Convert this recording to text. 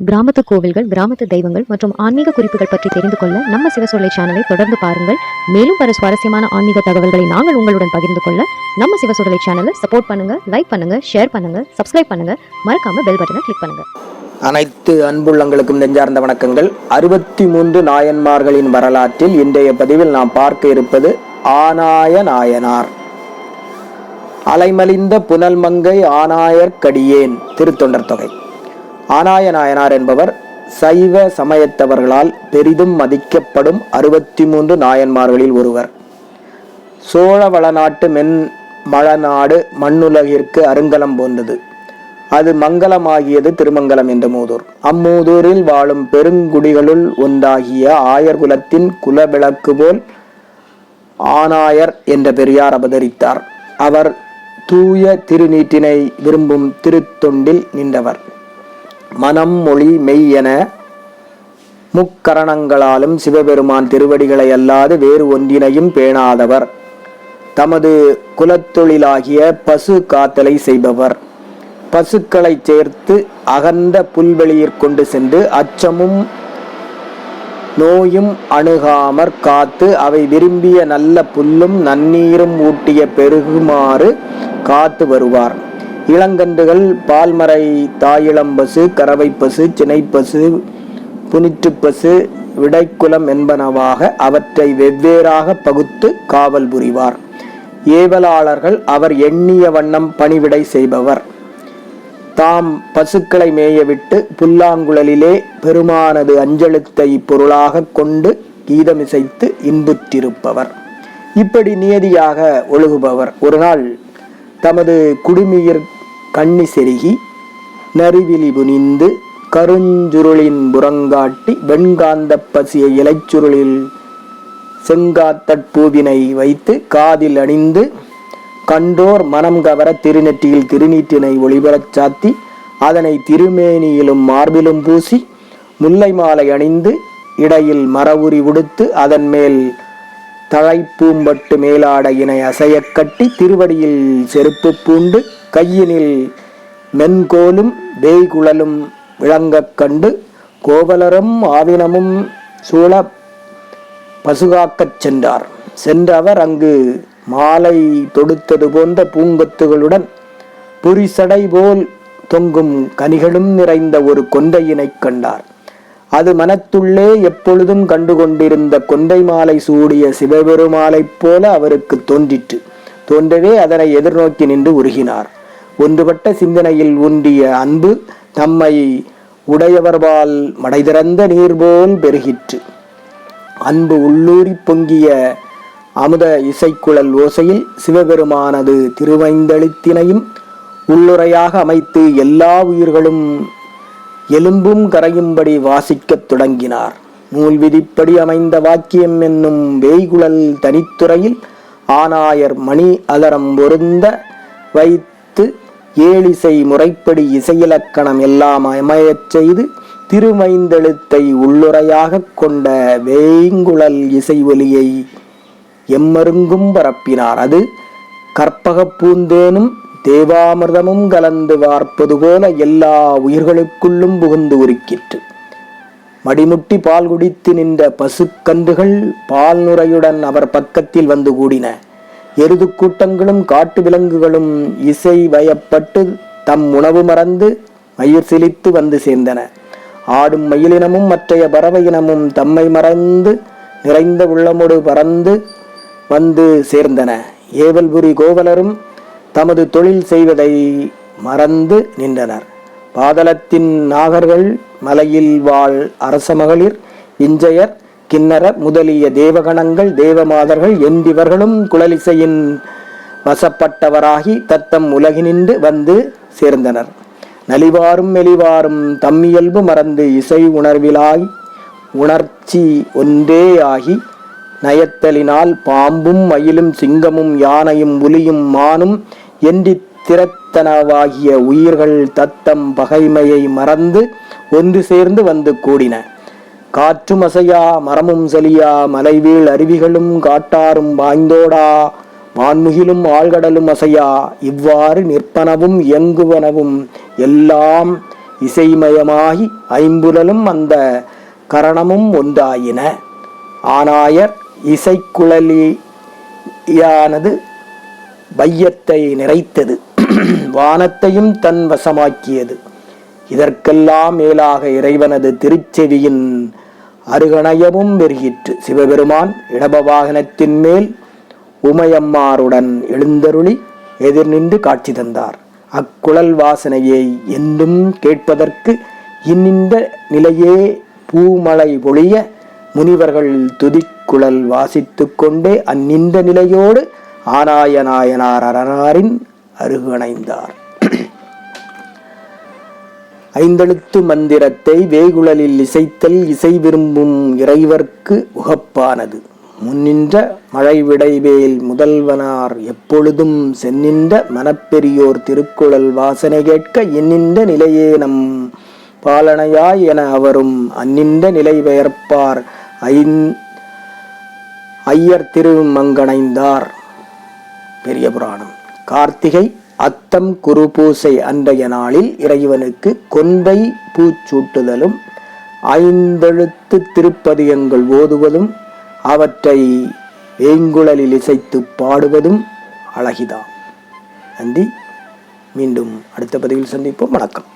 கிராமத்து கோவில்கள் கிராமத்து தெய்வங்கள் மற்றும் ஆன்மீக குறிப்புகள் பற்றி தெரிந்து கொள்ள நம்ம சிவசொல்லை சேனலை தொடர்ந்து பாருங்கள். மேலும் பல சுவாரஸ்யமான ஆன்மீக தகவல்களை நாங்கள் உங்களுடன் பகிர்ந்து கொள்ள நம்ம சிவசொல்லை சேனலை சப்போர்ட் பண்ணுங்க லைக் பண்ணுங்க ஷேர் பண்ணுங்க சப்ஸ்கிரைப் பண்ணுங்க. மறக்காம பெல் பட்டனை கிளிக் பண்ணுங்க. அனைத்து அன்புள்ளங்களுக்கும் நெஞ்சார்ந்த வணக்கங்கள். அறுபத்தி மூன்று நாயன்மார்களின் வரலாற்றில் இன்றைய பதிவில் நாம் பார்க்க இருப்பது ஆனாய நாயனார். அலைமலிந்த புனல் மங்கை ஆனாயர்க்கடியேன் திருத்தொண்டர் தொகை. ஆனாய நாயனார் என்பவர் சைவ சமயத்தவர்களால் பெரிதும் மதிக்கப்படும் அறுபத்தி மூன்று நாயன்மார்களில் ஒருவர். சோழ வளநாட்டு மென் மழநாடு மண்ணுலகிற்கு அருங்கலம் போன்றது. அது மங்கலமாகியது திருமங்கலம் என்ற மூதூர். அம்மூதூரில் வாழும் பெருங்குடிகளுள் ஒன்றாகிய ஆயர் குலத்தின் குலவிளக்கு போல் ஆனாயர் என்ற பெரியார் அவதரித்தார் அவர் தூய திருநீட்டினை விரும்பும் திருத்தொண்டில் நின்றவர். மனம் மொழி மெய் என முக்கரணங்களாலும் சிவபெருமான் திருவடிகளை அல்லாது வேறு ஒன்றினையும் பேணாதவர். தமது குலத்தொழிலாகிய பசு காத்தலை செய்பவர். பசுக்களை சேர்த்து அகன்ற புல்வெளியிற் கொண்டு சென்று அச்சமும் நோயும் அணுகாமற் காத்து அவை விரும்பிய நல்ல புல்லும் நன்னீரும் ஊட்டிய பெருகுமாறு காத்து வருவார். இளங்கன்றுகள் பால்மறை தாயிளம்பசு கறவைப்பசு சினைப்பசு புனிற்றுப்பசு விடைக்குலம் என்பனவாக அவற்றை வெவ்வேறாக பகுத்து காவல் புரிவார். ஏவலாளர்கள் அவர் எண்ணிய வண்ணம் பணிவிடை செய்பவர். தாம் பசுக்களை மேயவிட்டு புல்லாங்குழலிலே பெருமானது அஞ்செழுத்தை பொருளாக கொண்டு கீதமிசைத்து இன்புற்றிருப்பவர். இப்படி நியதியாக ஒழுகுபவர். ஒரு நாள் தமது குடுமியர் கண்ணி செருகி நறுவிழி புனிந்து கருஞ்சுருளின் புறங்காட்டி வெண்காந்த பசிய இலைச்சுருளில் செங்காத்தற்பூவினை வைத்து காதில் அணிந்து கண்டோர் மனம் கவர திருநெற்றியில் திருநீற்றினை ஒளிபரச் சாத்தி அதனை திருமேனியிலும் மார்பிலும் பூசி முல்லை மாலை அணிந்து இடையில் மரவுரி உடுத்து அதன் மேல் தழைப்பூம்பட்டு மேலாடையினை அசையக் கட்டி திருவடியில் செருப்பு பூண்டு கையினில் மென்கோலும் வேய்குழலும் விளங்கக் கண்டு கோவலரும் ஆவினமும் சூழ பசுகாக்கச் சென்றார். சென்றவர் அங்கு மாலை தொடுத்தது போன்ற பூங்கொத்துகளுடன் புரிசடை போல் தொங்கும் கனிகளும் நிறைந்த ஒரு கொந்தையினைக் கண்டார். அது மனத்துள்ளே எப்பொழுதும் கண்டு கொண்டிருந்த கொண்டை மாலை சூடிய சிவபெருமாளைப் போல அவருக்கு தோன்றிற்று. தோன்றவே அதனை எதிர்நோக்கி நின்று உருகினார். ஒன்றுபட்ட சிந்தனையில் ஊன்றிய அன்பு தம்மை உடையவர்பால் மடைதிறந்த நீர் போல் பெருகிற்று. அன்பு உள்ளூரி பொங்கிய அமுத இசைக்குழல் ஓசையில் சிவபெருமானது திருவைந்தளித்தினையும் உள்ளுரையாக அமைத்து எல்லா உயிர்களும் எலும்பும் கரையும்படி வாசிக்கத் தொடங்கினார். நூல் விதிப்படி அமைந்த வாக்கியம் என்னும் வேய்குழல் தனித்துறையில் ஆனாயர் மணி அலரம் பொருந்த வைத்து ஏழிசை முறைப்படி இசையிலக்கணம் எல்லாம் அமையச் செய்து திருமைந்தெழுத்தை உள்ளுரையாக கொண்ட வேய்குழல் இசை ஒலியை எம்மருங்கும் பரப்பினார். அது கற்பக பூந்தேனும் தேவாமிர்தமும் கலந்து வார்ப்பது போல எல்லா உயிர்களுக்குள்ளும் புகுந்து உருக்கிற்று. மடிமுட்டி பால் குடித்து நின்ற பசுக்கன்றுகள் பால் நுரையுடன் அவர் பக்கத்தில் வந்து கூடின. எருது கூட்டங்களும் காட்டு விலங்குகளும் இசை வயப்பட்டு தம் உணவு மறந்து மயிர் சிலித்து வந்து சேர்ந்தன. ஆடும் மயிலினமும் மற்றைய பறவை இனமும் தம்மை மறந்து நிறைந்த உள்ளமோடு பறந்து வந்து சேர்ந்தன. ஏவல்புரி கோவலரும் தமது தொழில் செய்வதை மறந்து நின்றனர். பாதலத்தின் நாகர்கள் மலையில் வாழ் அரச மகளிர் இஞ்சையர் கிண்ணரர் முதலிய தேவகணங்கள் தேவமாதர்கள் என்றிவர்களும் குழலிசையின் வசப்பட்டவராகி தத்தம் உலகினின்று வந்து சேர்ந்தனர். நலிவாரும் மெலிவாரும் தம்மியல்பு மறந்து இசை உணர்விலாய் உணர்ச்சி ஒன்றேயாகி நயத்தலினால் பாம்பும் மயிலும் சிங்கமும் யானையும் புலியும் மானும் என்றி திறத்தனவாகிய உயிர்கள் தத்தம் பகைமையை மறந்து ஒன்று சேர்ந்து வந்து கூடின. காற்றும் அசையா மரமும் செலியா மலைவீழ் அருவிகளும் காட்டாரும் வாய்ந்தோடா வான்முகிலும் ஆழ்கடலும் அசையா இவ்வாறு நிற்பனவும் இயங்குவனவும் எல்லாம் இசைமயமாகி ஐம்புலலும் அந்த கரணமும் ஒன்றாயின. ஆனாயர் இசைக்குழலியானது வையத்தை நிறைத்தது. வானத்தையும் தன் வசமாக்கியது. இதற்கெல்லாம் மேலாக இறைவனது திருச்செவியின் அருகணயமும் பெருகிற்று. சிவபெருமான் இடப வாகனத்தின் மேல் உமையம்மாருடன் எழுந்தருளி எதிர் நின்று காட்சி தந்தார். அக்குழல் வாசனையை என்றும் கேட்பதற்கு இன்னிந்த நிலையே பூமலை பொழிய முனிவர்கள் துதிக்குழல் வாசித்து கொண்டே அந்நின்ற நிலையோடு ஆனாய நாயனார் அரணாரின் அருகணைந்தார். ஐந்தெழுத்து மந்திரத்தை வேகுழலில் இசைத்தல் இசை விரும்பும் இறைவர்க்கு உகப்பானது. முன்னின்ற மழைவிடைவேல் முதல்வனார் எப்பொழுதும் சென்னின்ற மனப்பெரியோர் திருக்குழல் வாசனை கேட்க எண்ணின்ற நிலையே நம் பாலனையாய் என அவரும் அந்நின்ற நிலை பெயர்ப்பார். ஐந் ஐயர் திருமங்கணைந்தார். பெரிய புராணம். கார்த்திகை அத்தம் குரு பூசை அன்றைய நாளில் இறைவனுக்கு கொன்பை பூச்சூட்டுதலும் ஐந்தெழுத்து திருப்பதியங்கள் ஓதுவதும் அவற்றை வேங்குழலில் இசைத்து பாடுவதும் அழகிதான் நன்றி. மீண்டும் அடுத்த பதிவில் சந்திப்போம். வணக்கம்.